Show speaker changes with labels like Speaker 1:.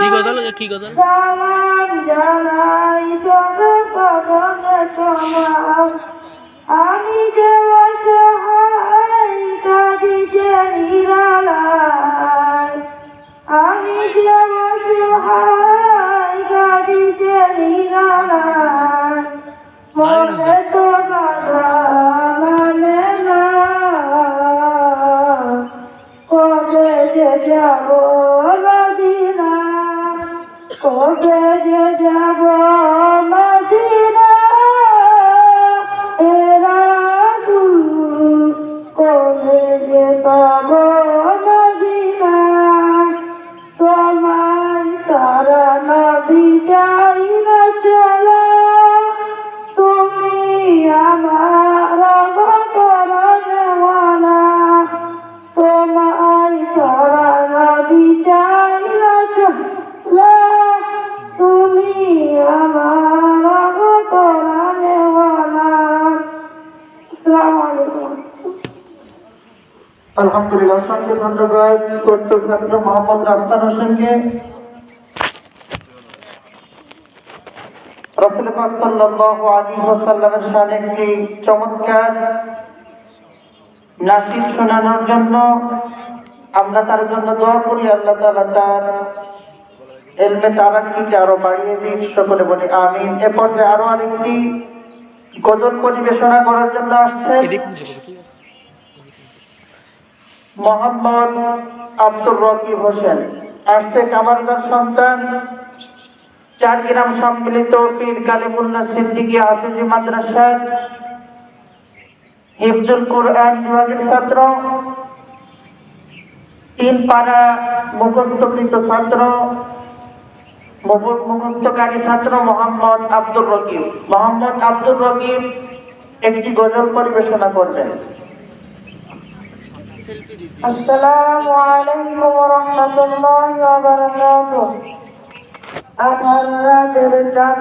Speaker 1: কি গজল কি গজল
Speaker 2: আমি যে অসহায় কাঁদি যে নিরালায়। আমি যে অসহায় কাঁদি যে নিরালায়। মনে তো যাব মদিনা কবে যে যাব মদিনা? এরা কবে যে পাব মদিনা? তোমার সারা নবী
Speaker 3: আলহামদুলিল্লাহ ধন্যবাদ ছোট্ট ছাত্র মোহাম্মদ আমরা তার জন্য দোয়া করি, আল্লাহ তাআলা তার এলমে তারাক্কিকে আরও বাড়িয়ে দিন সকলে বলি আমিন। এ পর্যায়ে আরও আরেকটি গজল পরিবেশনা করার জন্য আসছে। মোহাম্মদ আব্দুর রকিব হোসেন আসছে কামারদার সন্তান চার গ্রাম সম্মিলিত পীর কালিমুল্লাহ সিদ্দিকী হাফিজি মাদ্রাসার হিফজুল কোরআন বিভাগের ছাত্র তিন পাড়া মুখস্থকৃত ছাত্র মুখস্থকারী ছাত্র মোহাম্মদ আব্দুর রকিব। মোহাম্মদ আব্দুর রকিব একটি গজল পরিবেশনা করবেন
Speaker 2: রাহমাতুল্লাহি ওয়া বারাকাতুহু। আধার রাতের চাঁদ